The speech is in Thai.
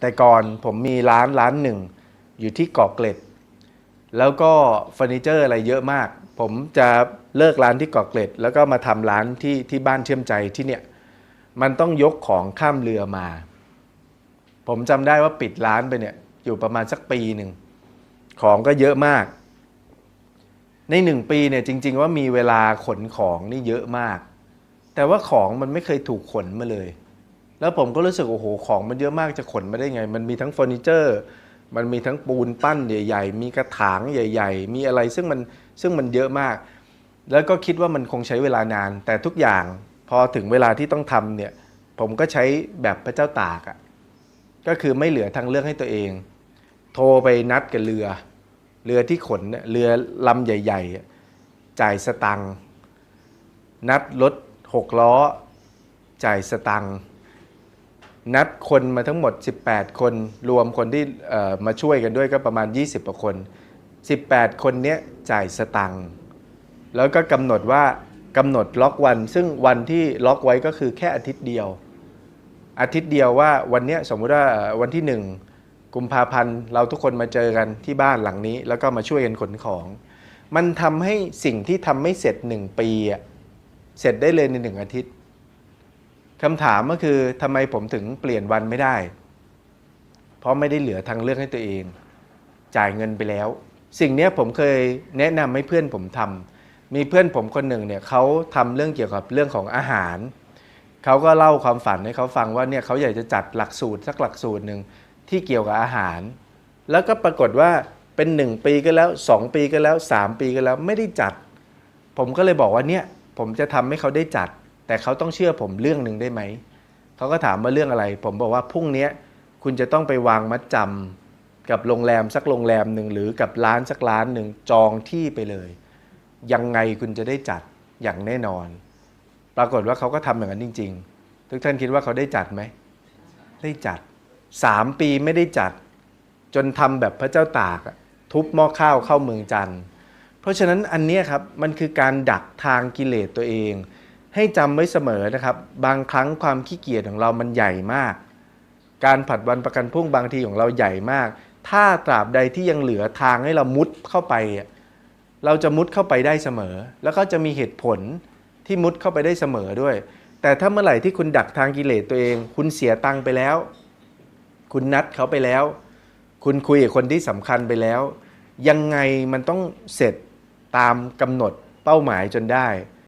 แต่ก่อนผมมีร้านร้านหนึ่ง อยู่ที่เกาะเกร็ด แล้วก็เฟอร์นิเจอร์อะไรเยอะมาก ผมจะเลิกร้านที่เกาะเกร็ด แล้วก็มาทำร้านที่ที่บ้านเชื่อมใจที่เนี่ย มันต้องยกของข้ามเรือมา ผมจำได้ว่าปิดร้านไปเนี่ย อยู่ประมาณสักปีหนึ่ง ของก็เยอะมาก ในหนึ่งปีเนี่ยจริง ๆ ว่ามีเวลาขนของนี่เยอะมาก แต่ว่าของมันไม่เคยถูกขนมาเลย แล้วผมก็รู้สึกโอ้โหของมันเยอะมากจะขนมาได้ไง มันมีทั้งเฟอร์นิเจอร์ มันมีทั้งปูนปั้นใหญ่ ๆ มีกระถางใหญ่ ๆ มีอะไรซึ่งมันซึ่งมันเยอะมาก แล้วก็คิดว่ามันคงใช้เวลานาน แต่ทุกอย่างพอถึงเวลาที่ต้องทำเนี่ยผมก็ใช้แบบพระเจ้าตากอะ่ะก็คือไม่เหลือทางเลือกให้ตัวเอง โทรไปนัดกับเรือ เรือที่ขนเนี่ยเรือลำใหญ่ๆอะจ่ายสตังค์นัดรถหกล้อ จ่ายสตังค์ นัดคนมาทั้งหมด 18 คน รวมคนที่มาช่วยกันด้วยก็ประมาณ 20กว่าคน 18 คนเนี้ยจ่ายสตังค์แล้วก็กำหนดว่ากำหนดล็อกวัน ซึ่งวันที่ล็อกไว้ก็คือแค่อาทิตย์เดียว อาทิตย์เดียวว่าวันเนี้ยสมมติว่าวันที่หนึ่งกุมภาพันธ์ เราทุกคนมาเจอกันที่บ้านหลังนี้ แล้วก็มาช่วยกันขนของ มันทำให้สิ่งที่ทำไม่เสร็จหนึ่งปี เสร็จได้เลยในหนึ่งอาทิตย์ คำถามก็คือทำไมผมถึงเปลี่ยนวันไม่ได้ เพราะไม่ได้เหลือทางเลือกให้ตัวเอง จ่ายเงินไปแล้ว สิ่งนี้ผมเคยแนะนำให้เพื่อนผมทำมีเพื่อนผมคนหนึ่งเนี่ยเขาทำเรื่องเกี่ยวกับเรื่องของอาหาร เขาก็เล่าความฝันให้เขาฟังว่าเนี่ยเขาอยากจะจัดหลักสูตรสักหลักสูตรหนึ่งที่เกี่ยวกับอาหาร แล้วก็ปรากฏว่าเป็นหนึ่งปีก็แล้วสองปีก็แล้วสามปีก็แล้วไม่ได้จัด ผมก็เลยบอกว่าเนี่ยผมจะทำให้เขาได้จัด แต่เขาต้องเชื่อผมเรื่องหนึ่งได้ไหม เขาก็ถามว่าเรื่องอะไร ผมบอกว่าพรุ่งนี้คุณจะต้องไปวางมัดจำกับโรงแรมสักโรงแรมหนึ่งหรือกับร้านสักร้านหนึ่งจองที่ไปเลย ยังไงคุณจะได้จัดอย่างแน่นอน ปรากฏว่าเขาก็ทำอย่างนั้นจริง ๆ ทุกท่านคิดว่าเขาได้จัดไหม ได้จัดสามปีไม่ได้จัด จนทำแบบพระเจ้าตากทุบหม้อข้าวเข้าเมืองจันทร์เพราะฉะนั้นอันนี้ครับมันคือการดักทางกิเลสตัวเอง ให้จำไว้เสมอนะครับ บางครั้งความขี้เกียจของเรามันใหญ่มาก การผัดวันประกันพรุ่งบางทีของเราใหญ่มาก ถ้าตราบใดที่ยังเหลือทางให้เรามุดเข้าไป เราจะมุดเข้าไปได้เสมอ แล้วก็จะมีเหตุผลที่มุดเข้าไปได้เสมอด้วย แต่ถ้าเมื่อไหร่ที่คุณดักทางกิเลสตัวเอง คุณเสียตังค์ไปแล้ว คุณนัดเขาไปแล้ว คุณคุยกับคนที่สำคัญไปแล้ว ยังไงมันต้องเสร็จตามกำหนดเป้าหมายจนได้